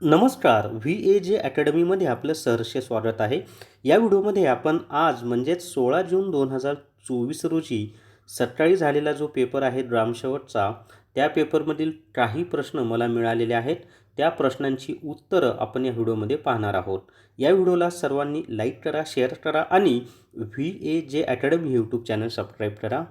नमस्कार V A जे अकॅडमीमध्ये आपलं सहर्ष स्वागत आहे. या व्हिडिओमध्ये आपण आज म्हणजेच सोळा जून दोन हजार चोवीस रोजी सकाळी झालेला जो पेपर आहे ग्रामशेवटचा त्या पेपरमधील काही प्रश्न मला मिळालेले आहेत. त्या प्रश्नांची उत्तरं आपण या व्हिडिओमध्ये पाहणार आहोत. या व्हिडिओला सर्वांनी लाईक करा शेअर करा आणि व्ही ए जे अकॅडमी यूट्यूब चॅनल सबस्क्राईब करा.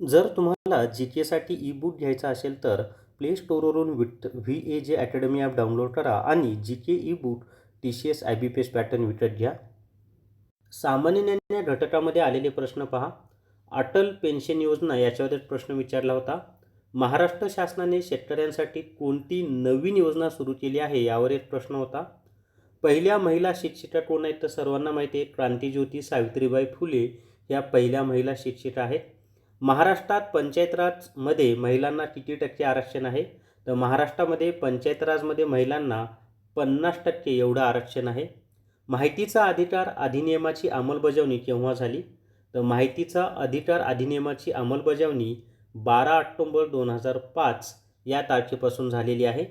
जर तुम्हाला जी केसाठी ई बुक घ्यायचा असेल तर प्ले स्टोरवरून विट व्ही ए जे अकॅडमी ॲप डाउनलोड करा आणि G K E book T C S I B P S pattern विकत घ्या. सामान्य ज्ञान या घटकामध्ये आलेले प्रश्न पहा. अटल पेन्शन योजना याच्यावर प्रश्न विचारला होता. महाराष्ट्र शासनाने शेतकऱ्यांसाठी कोणती नवीन योजना सुरू केली आहे यावर एक प्रश्न होता. पहिल्या महिला शिक्षिका कोण आहेत? तर सर्वांना माहिती आहे क्रांतीज्योती सावित्रीबाई फुले या पहिल्या महिला शिक्षिका आहेत. महाराष्ट्रात पंचायत राजमध्ये महिलांना किती टक्के आरक्षण आहे? तर महाराष्ट्रामध्ये पंचायत राजमध्ये महिलांना पन्नास टक्के एवढं आरक्षण आहे. माहितीचा अधिकार अधिनियमाची अंमलबजावणी केव्हा झाली? तर माहितीचा अधिकार अधिनियमाची अंमलबजावणी बारा ऑक्टोंबर दोन हजार पाच या तारखेपासून झालेली आहे.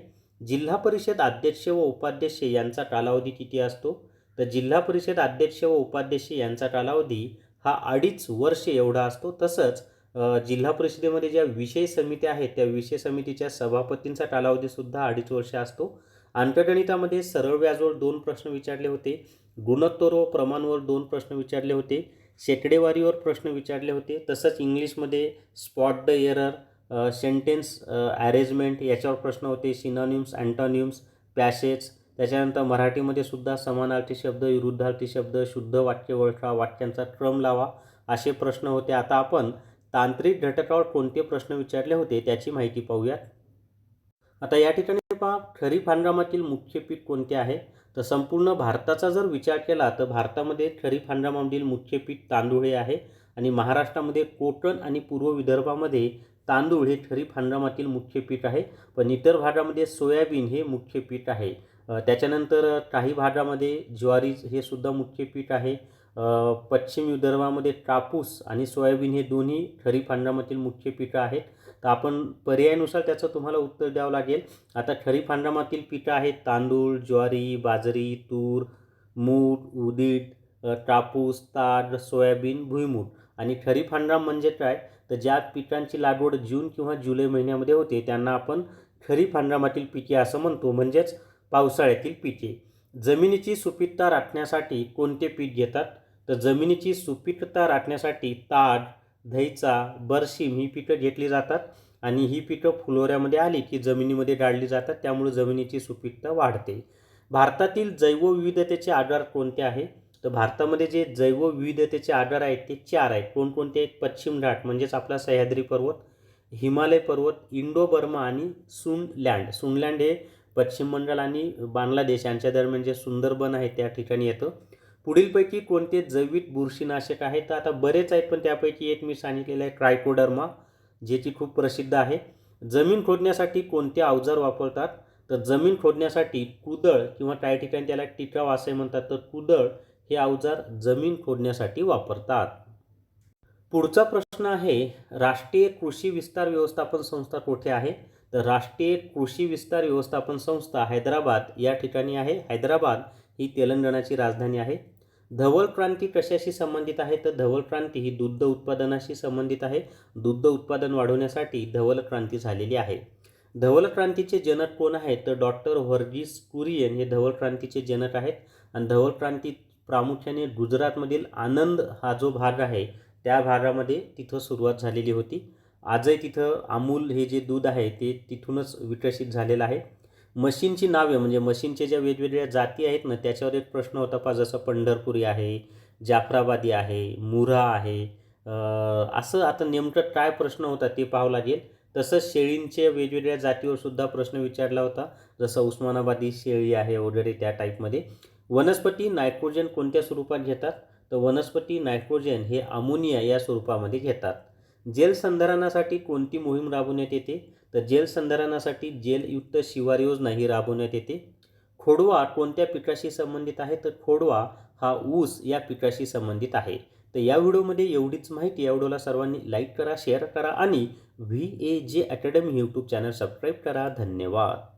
जिल्हा परिषद अध्यक्ष व उपाध्यक्ष यांचा कालावधी किती असतो? तर जिल्हा परिषद अध्यक्ष व उपाध्यक्ष यांचा कालावधी हा अडीच वर्ष एवढा असतो. तसंच जिल्हा परिषदेमध्ये ज्या विषय समित्या आहेत त्या विषय समितीच्या सभापतींचा कालावधीसुद्धा अडीच वर्ष असतो. अंकगणितामध्ये सरळ व्याजवर दोन प्रश्न विचारले होते गुणोत्तर व प्रमाणवर दोन प्रश्न विचारले होते शेकडेवारीवर प्रश्न विचारले होते तसंच इंग्लिशमध्ये spot the error sentence arrangement याच्यावर प्रश्न होते सिनॉनिम्स अँटॉनिम्स पॅसेज त्याच्यानंतर मराठीमध्ये सुद्धा समानार्थी शब्द विरुद्धार्थी शब्द शुद्ध वाक्य ओळखा वाक्यांचा क्रम लावा असे प्रश्न होते. आता आपण तांत्रिक घटकावर कोणते प्रश्न विचारले होते त्याची माहिती पाहूयात. आता या ठिकाणी पहा खरीप हंगामातील मुख्य पीक कोणते आहे? तर संपूर्ण भारताचा जर विचार केला तर भारतामध्ये खरीप हंगामामधील मुख्य पीक तांदूळ हे आहे आणि महाराष्ट्रामध्ये कोकण आणि पूर्व विदर्भामध्ये तांदूळ हे खरीप हंगामातील मुख्य पीक आहे. पण इतर भागामध्ये सोयाबीन हे मुख्य पीक आहे. त्याच्यानंतर काही भागामध्ये ज्वारी हे सुद्धा मुख्य पीक आहे. पश्चिम विदर्भामध्ये कापूस आणि सोयाबीन हे दोन्ही खरीप हंगामातील मुख्य पिकं आहेत. तर आपण पर्यायानुसार त्याचं तुम्हाला उत्तर द्यावं लागेल. आता खरीप हंगामातील पिकं आहेत तांदूळ ज्वारी बाजरी तूर मूग उडीद कापूस ताग सोयाबीन भुईमूग आणि खरीप हंगाम म्हणजे काय? तर ज्या पिकांची लागवड जून किंवा जुलै महिन्यामध्ये होते त्यांना आपण खरीप हंगामातील पिके असं म्हणतो. म्हणजेच पावसाळ्यातील पिके. जमिनीची सुपीकता राखण्यासाठी कोणते पीक घेतात? तर जमिनीची सुपीकता राखण्यासाठी ताड धैचा बरशीम ही पिकं घेतली जातात आणि ही पिकं फुलोऱ्यामध्ये आली की जमिनीमध्ये गाडली जातात त्यामुळे जमिनीची सुपीकता वाढते. भारतातील जैवविविधतेचे आधार कोणते आहे? तर भारतामध्ये जे जैवविविधतेचे आधार आहेत ते चार आहेत. कोणकोणते आहेत? पश्चिम घाट म्हणजेच आपला सह्याद्री पर्वत हिमालय पर्वत इंडो बर्मा आणि सुनलँड. सुनलँड हे पश्चिम बंगाल आणि बांगलादेश यांच्या दरम्यान जे सुंदरबन आहे त्या ठिकाणी येतं. पुढीलपैकी कोणते जैविक बुरशीनाशक आहे तर आता बरेच आहेत पण त्यापैकी एक मी सांगितलेलं आहे ट्रायकोडर्मा जे की खूप प्रसिद्ध आहे. जमीन खोदण्यासाठी कोणते अवजार वापरतात? तर जमीन खोदण्यासाठी कुदळ किंवा काही ठिकाणी त्याला टिकाव असे म्हणतात. तर कुदळ हे अवजार जमीन खोदण्यासाठी वापरतात. पुढचा प्रश्न आहे राष्ट्रीय कृषी विस्तार व्यवस्थापन संस्था कुठे आहे? तर राष्ट्रीय कृषी विस्तार व्यवस्थापन संस्था हैदराबाद या ठिकाणी आहे. हैदराबाद ही तेलंगणाची राजधानी आहे. धवल क्रांती कशाशी संबंधित आहे? तर धवल क्रांती ही दुग्ध उत्पादनाशी संबंधित आहे. दुग्ध उत्पादन वाढवण्यासाठी धवल क्रांती झालेली आहे. धवल क्रांतीचे जनक कोण आहेत? तर डॉक्टर व्हर्गीस कुरियन हे धवल क्रांतीचे जनक आहेत. आणि धवल क्रांती प्रामुख्याने गुजरातमधील आनंद हा जो भाग आहे त्या भागामध्ये तिथं सुरुवात झालेली होती. आजही तिथं अमूल हे जे दूध आहे ते तिथूनच विकसित झालेलं आहे. मशीनची नावे म्हणजे मशीनचे ज्या वेगवेगळ्या जाती आहेत ना त्याच्यावर एक प्रश्न होता पा जसं पंढरपुरी आहे जाफराबादी आहे मुरा आहे असं आता नेमकं काय प्रश्न होता ते पाहावं लागेल. तसंच शेळींच्या वेगवेगळ्या जातीवर सुद्धा प्रश्न विचारला होता जसं उस्मानाबादी शेळी आहे वगैरे त्या टाईपमध्ये. वनस्पती नायट्रोजन कोणत्या स्वरूपात घेतात? तर वनस्पती नायट्रोजन हे अमोनिया या स्वरूपामध्ये घेतात. जलसंधारणासाठी कोणती मोहीम राबवण्यात येते? तर जलसंधारणासाठी जेलयुक्त शिवार योजना ही राबवण्यात येते. खोडवा कोणत्या पिकाशी संबंधित आहे? तर खोडवा हा ऊस या पिकाशी संबंधित आहे. तर या व्हिडिओमध्ये एवढीच माहिती. या व्हिडिओला सर्वांनी लाईक करा शेअर करा आणि व्ही ए जे अकॅडमी यूट्यूब चॅनल सबस्क्राईब करा. धन्यवाद.